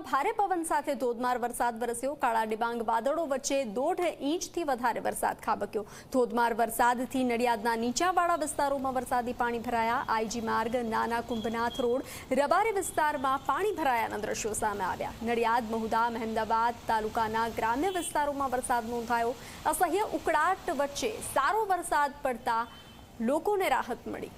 નડિયાદમાં ભારે પવન સાથે ધોધમાર વરસાદ વરસ્યો. કાળા ડિબાંગ વાદળો વચ્ચે દોઢ ઇંચથી વધારે વરસાદ ખાબક્યો. ધોધમાર વરસાદથી નડિયાદના નીચાવાળા વિસ્તારોમાં વરસાદી પાણી ભરાયા. આઈજી માર્ગ, નાના કુંભનાથ રોડ, રબારી વિસ્તારમાં પાણી ભરાયાના દ્રશ્યો સામે આવ્યા. નડિયાદ મહુદા મહેમદાબાદ તાલુકાના ગ્રામ્ય વિસ્તારોમાં વરસાદ નોંધાયો. અસહ્ય ઉકળાટ વચ્ચે સારો વરસાદ પડતા લોકોને રાહત મળી.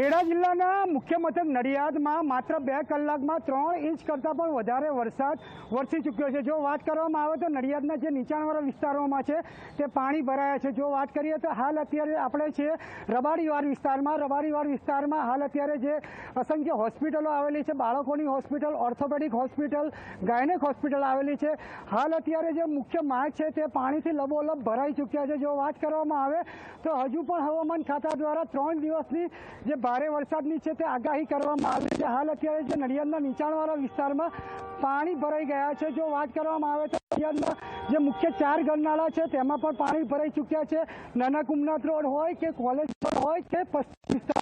ખેડા જિલ્લાના મુખ્ય મથક નડિયાદમાં માત્ર બે કલાકમાં ત્રણ ઇંચ કરતાં પણ વધારે વરસાદ વરસી ચૂક્યો છે. જો વાત કરવામાં આવે તો નડિયાદના જે નીચાણવાળા વિસ્તારોમાં છે, તે પાણી ભરાયા છે. જો વાત કરીએ તો હાલ અત્યારે આપણે છે રબાડીવાડ વિસ્તારમાં. રબાડીવાડ વિસ્તારમાં હાલ અત્યારે જે અસંખ્ય હોસ્પિટલો આવેલી છે. બાળકોની hospital, orthopaedic hospital, gynaec hospital આવેલી છે. હાલ અત્યારે જે મુખ્ય માર્ગ છે તે પાણીથી લબોલબ ભરાઈ ચૂક્યા છે. જો વાત કરવામાં આવે તો હજુ પણ હવામાન ખાતા દ્વારા ત્રણ દિવસની જે ભારે વરસાદની છે તે આગાહી કરવામાં આવી છે. હાલ અત્યારે જે નડિયાદના નીચાણવાળા વિસ્તારમાં પાણી ભરાઈ ગયા છે. જો વાત કરવામાં આવે તો નડિયાદના જે મુખ્ય ચાર ગરનાળા છે તેમાં પણ પાણી ભરાઈ ચૂક્યા છે. નાના કુમનાથ રોડ હોય કે કોલેજ રોડ હોય કે પશ્ચિમ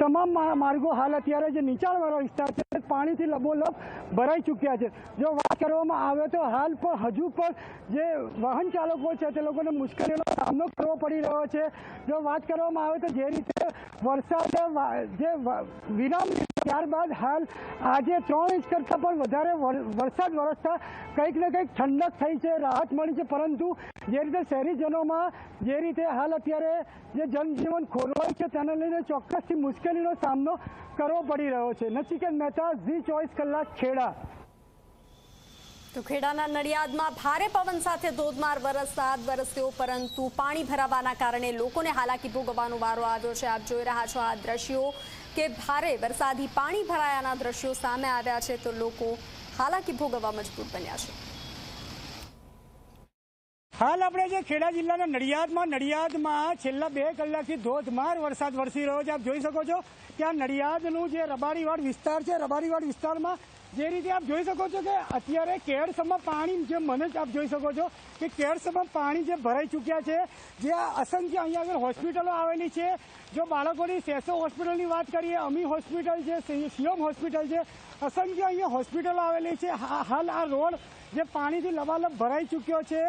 તમામ માર્ગો હાલ અત્યારે જે નીચાણવાળો વિસ્તાર છે, પાણીથી લબોલબ ભરાઈ ચૂક્યા છે. જો વાત કરવામાં આવે તો હાલ પણ હજુ પણ જે વાહન ચાલકો છે, તે લોકોને મુશ્કેલીનો સામનો કરવો પડી રહ્યો છે. જો વાત કરવામાં આવે તો જે રીતે વરસાદ જે વિરામ ત્યારબાદ હાલ આજે ત્રણ ઇંચ કરતાં પણ વધારે વર- વરસાદ વરસતા કંઈક ને કંઈક ઠંડક થઈ છે, રાહત મળી છે. પરંતુ જે રીતે શહેરીજનોમાં જે રીતે હાલ અત્યારે જે જનજીવન ખોરવાય છે, તેને લઈને ચોક્કસથી મુશ્કેલીનો સામનો કરવો પડી રહ્યો છે. નચિકેત મહેતા ઝી ચોવીસ કલાક ખેડા. તો ખેડાના નડિયાદમાં ભારે પવન સાથે ધોધમાર વરસાદ વરસ્યો પરંતુ પાણી ભરાવાના કારણે લોકોને હાલાકી ભોગવવાનો વારો આવ્યો છે. આપ જોઈ રહ્યા છો આ દ્રશ્યો કે ભારે વરસાદી પાણી ભરાયાના દ્રશ્યો સામે આવ્યા છે તો લોકો હાલાકી ભોગવવા મજબૂર બન્યા છે. હાલ આપણે જે ખેડા જિલ્લાના નડિયાદમાં નડિયાદમાં છેલ્લા બે કલાકથી ધોધમાર વરસાદ વરસી રહ્યો છે. આપ જોઈ શકો છો કે આ નડિયાદનું જે રબારીવાડ વિસ્તાર છે, રબારીવાડ વિસ્તારમાં જે રીતે આપ જોઈ શકો છો કે અત્યારે કેળસમાં પાણી જે મને જ આપ જોઈ શકો છો કે કેળસમાં પાણી જે ભરાઈ ચૂક્યા છે, જે અસંખ્ય અહીંયા આગળ હોસ્પિટલો આવેલી છે. જો બાળકોની સેસો હોસ્પિટલની વાત કરીએ, અમી હોસ્પિટલ છે સીએમ હોસ્પિટલ છે, અસંખ્ય અહીંયા હોસ્પિટલો આવેલી છે. હાલ આ રોડ જે પાણીથી લબાલબ ભરાઈ ચૂક્યો છે.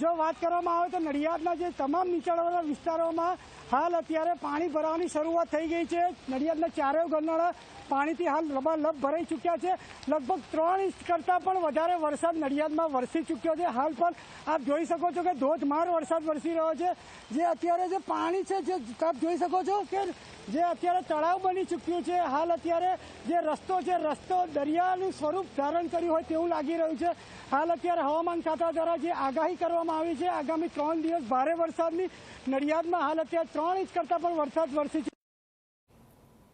જો વાત કરવામાં આવે તો નડિયાદના જે તમામ નીચાણવાળા વિસ્તારોમાં હાલ અત્યારે પાણી ભરાવાની શરૂઆત થઈ ગઈ છે. નડિયાદના ચારેય ગરનાળા પાણીથી હાલ લબાલબ ભરાઈ ચૂક્યા છે. લગભગ ત્રણ ઇંચ કરતાં પણ વધારે વરસાદ નડિયાદમાં વરસી ચૂક્યો છે. હાલ પણ આપ જોઈ શકો છો કે ધોધમાર વરસાદ વરસી રહ્યો છે. જે અત્યારે જે પાણી છે, જે આપ જોઈ શકો છો કે જે અત્યારે તળાવ બની ચૂક્યું છે. હાલ અત્યારે જે રસ્તો છે, રસ્તો દરિયાનું સ્વરૂપ ધારણ કર્યું હોય તેવું લાગી રહ્યું છે. હાલ અત્યારે હવામાન ખાતા દ્વારા જે આગાહી કરવામાં આવી છે, આગામી ત્રણ દિવસ ભારે વરસાદની. નડિયાદમાં હાલ અત્યારે ત્રણ ઇંચ કરતાં પણ વરસાદ વરસી